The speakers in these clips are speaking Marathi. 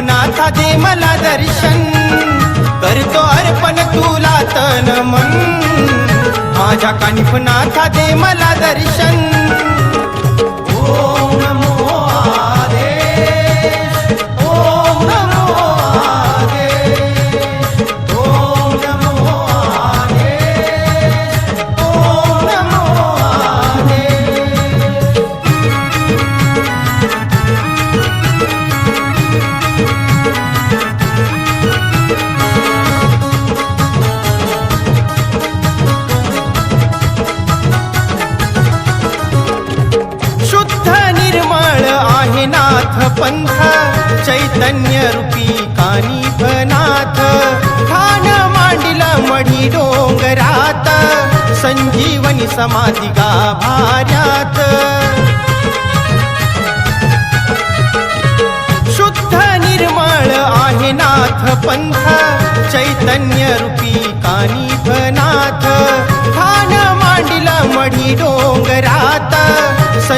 नाथा दे मला दर्शन. करतो अर्पण तुला तन मन. माझ्या कानिफनाथा दे मला दर्शन.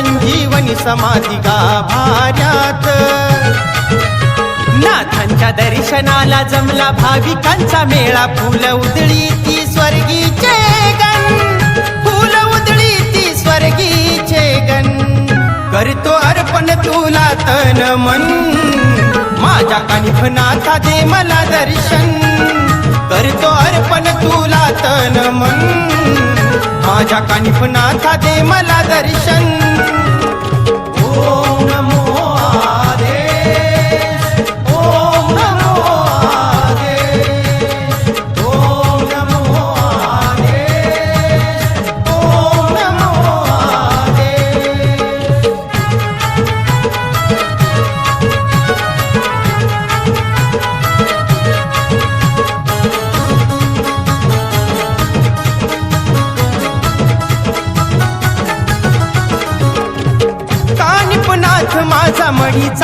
संजीवनी समाधी गाभाऱ्यात नाथांच्या दर्शनाला जमला भाविकांचा मेळा. फुल उधळी ती स्वर्गीचे गण. फुल उधळी ती स्वर्गीचे गण. करतो अर्पण तुला तन मन. माझ्या कानिफनाथा दे मला दर्शन. करतो अर्पण तुला तन मन. माझ्या कानिपनाथा दे मला दर्शन.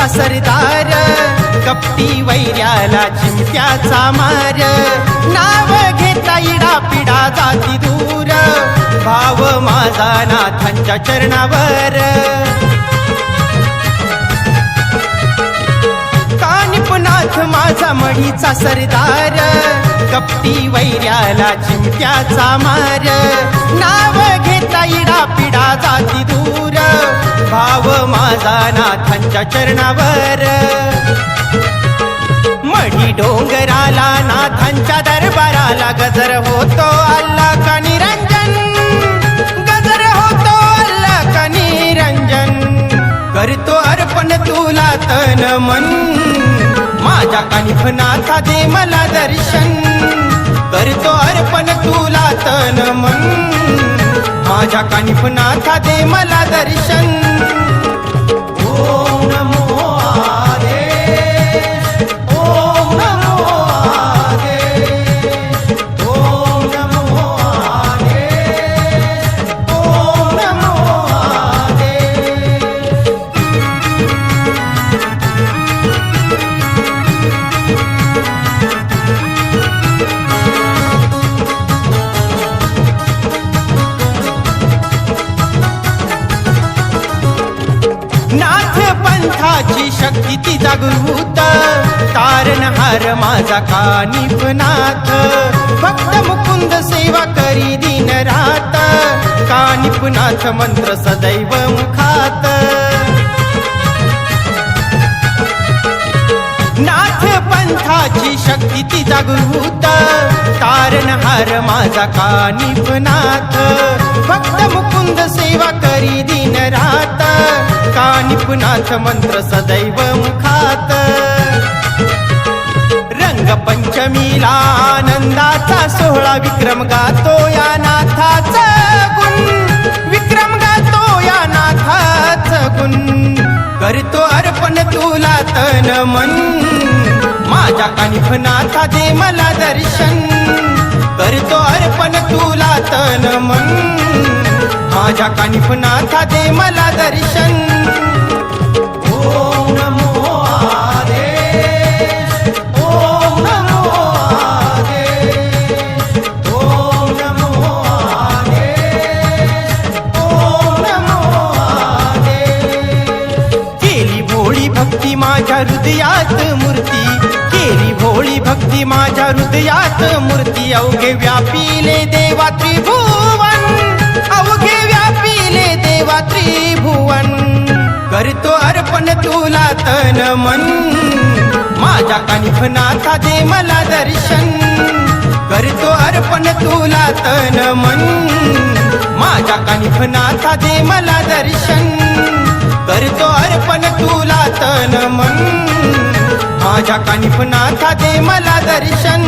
मढीचा सरदार कपटी वैर्याला चिमट्याचा मार. नाव घेता इडा पिडा जाती दूर. भाव माझा नाथांच्या चरणावर. गोपनाथ माझा मढीचा सरदार. कपटी वैर्याला चिमट्याचा मार. नाव घेता इडा पिडा जाती दूर. भाव माझा नाथांच्या चरणावर. मढी डोंगराला नाथांच्या दरबाराला गजर होतो अल्ला का निरंजन. गजर होतो अल्ला का निरंजन. करतो अर्पण तुला तन मन. माझ्या कानिफनाथा दे मला दर्शन. करतो अर्पण तुला तन मन. माझ्या कानिफनाथा दे मला दर्शन. पंथाची शक्ती ती जागृत माझा कानिपनाथ भक्त मुकुंद सेवा करी दिन रात. कानिपनाथ मंत्र सदैव शक्ती ती जागृत तारणहार माझा कानिपनाथ भक्त मुकुंद सेवा करी दिन रात. कानिपनाथ मंत्र सदैव मुखात? रंगपंचमीला आनंदाचा सोहळा विक्रम गातो या नाथाचा गुण. विक्रम गातो या नाथाचा गुण. करतो अर्पण तुला तन मन. माझ्या कानिफनाथा दे मला दर्शन. करतो अर्पण तुला तन मन. माझ्या कानिफनाथा दे मला दर्शन. व्यापिले देवा त्रिभुवन, अवघे व्यापिले देवा त्रिभुवन. करतो अर्पण तुला तन मन, माझ्या कानिफनाथा दे मला दर्शन. करतो अर्पण तुला तन मन, माझ्या कानिफनाथा दे मला दर्शन. करतो अर्पण तुला तन मन, माझ्या कानिफनाथा दे मला दर्शन.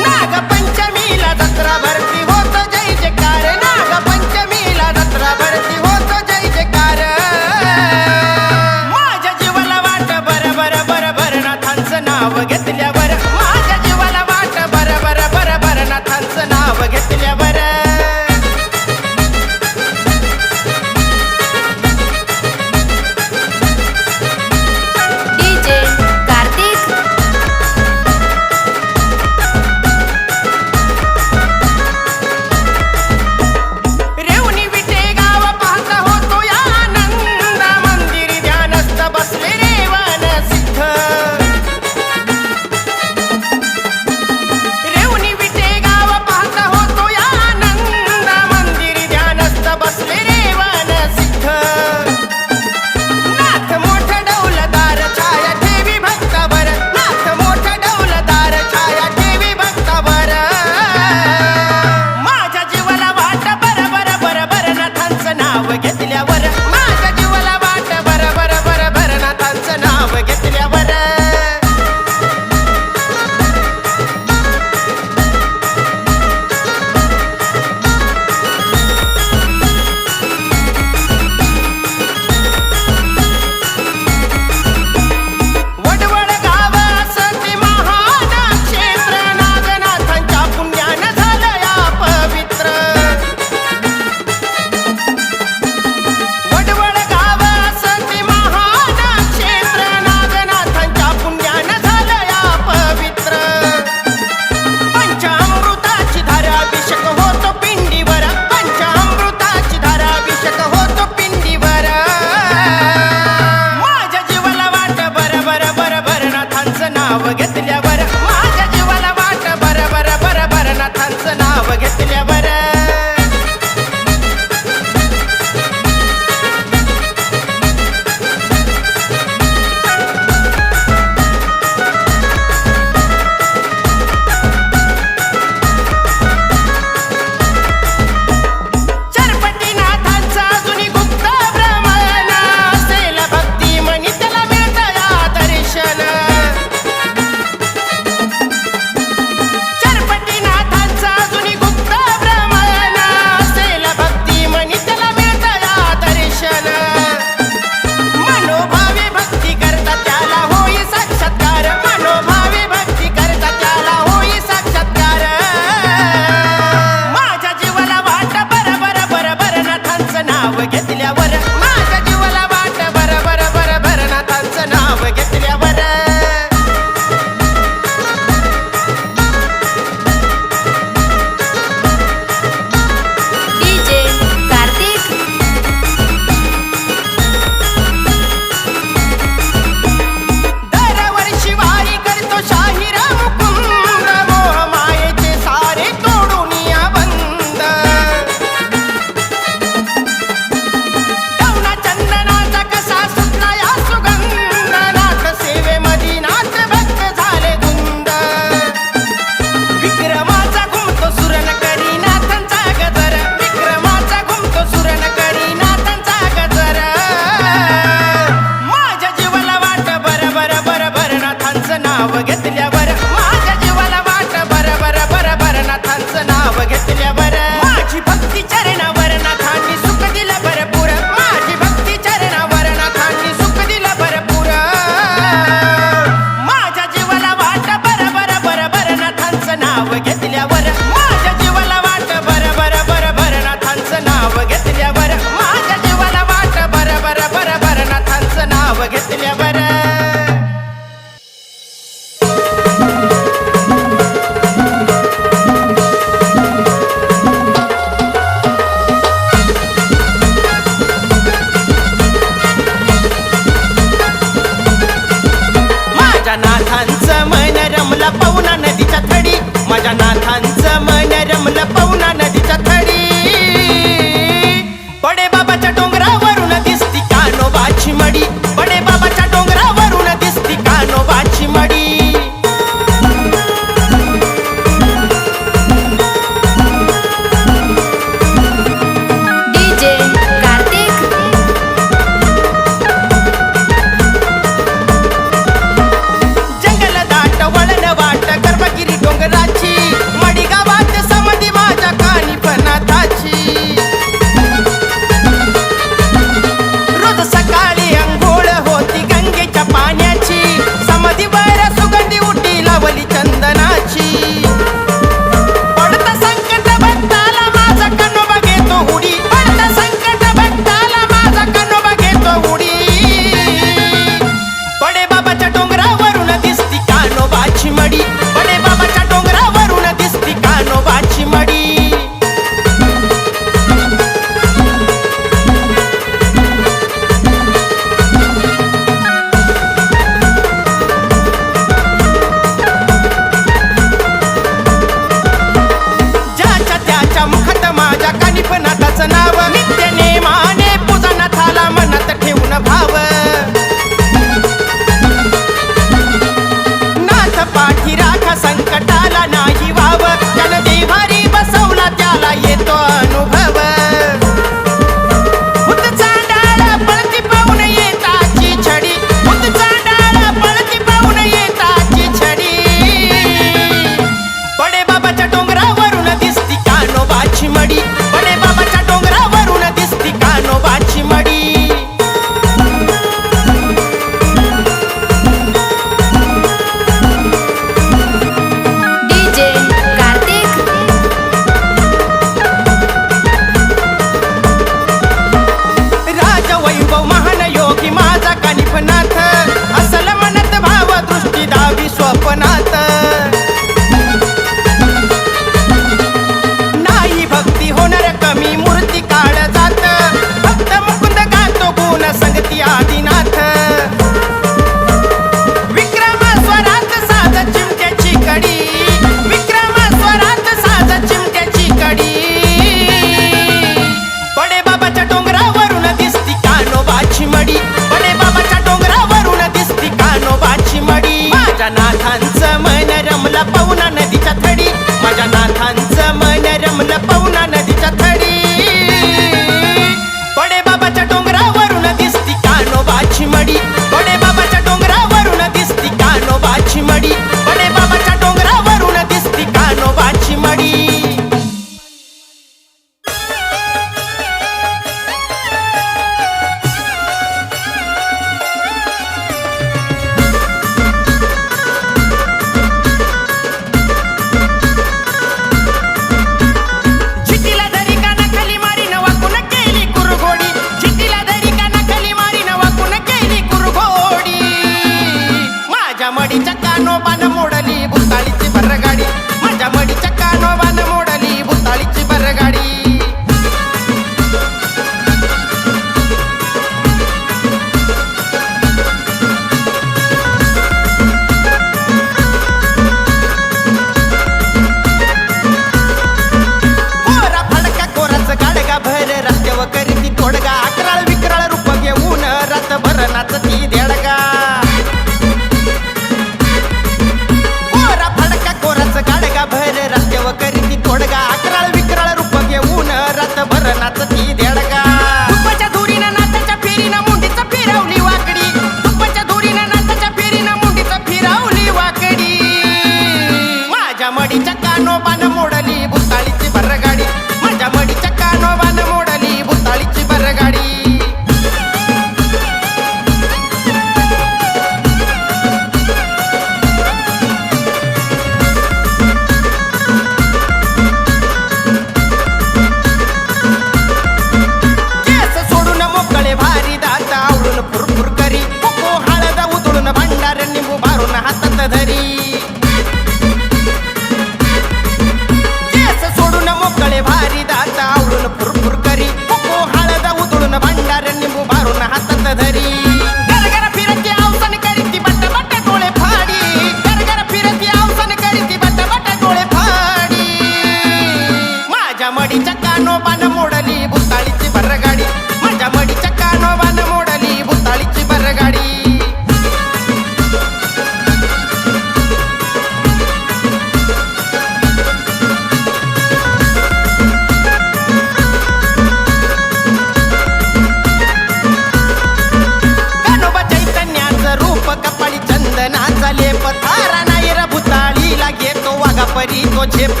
परी तो झेप.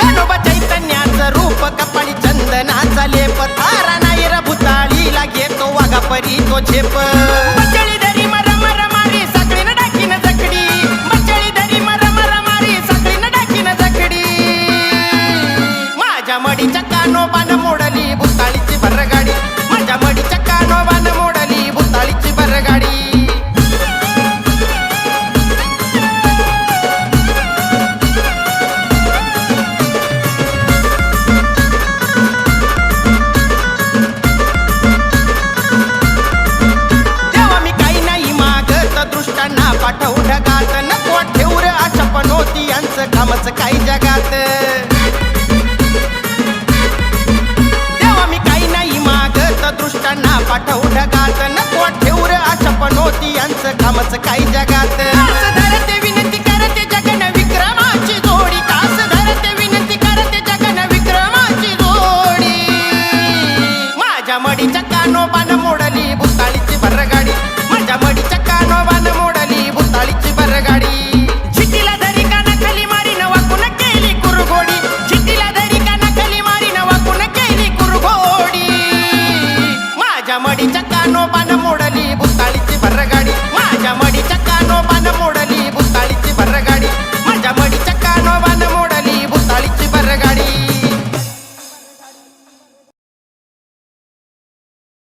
गणोबा चैतन्याचं रूप कपाळी चंदनाचा लेप. थारा नाही रभुताळीला घेतो वाघा परी तो झेप. नावच काही जगात. तेव्हा मी काही नाही नको ठेवू रे अशा पण होती यांचं कामच काही जगात.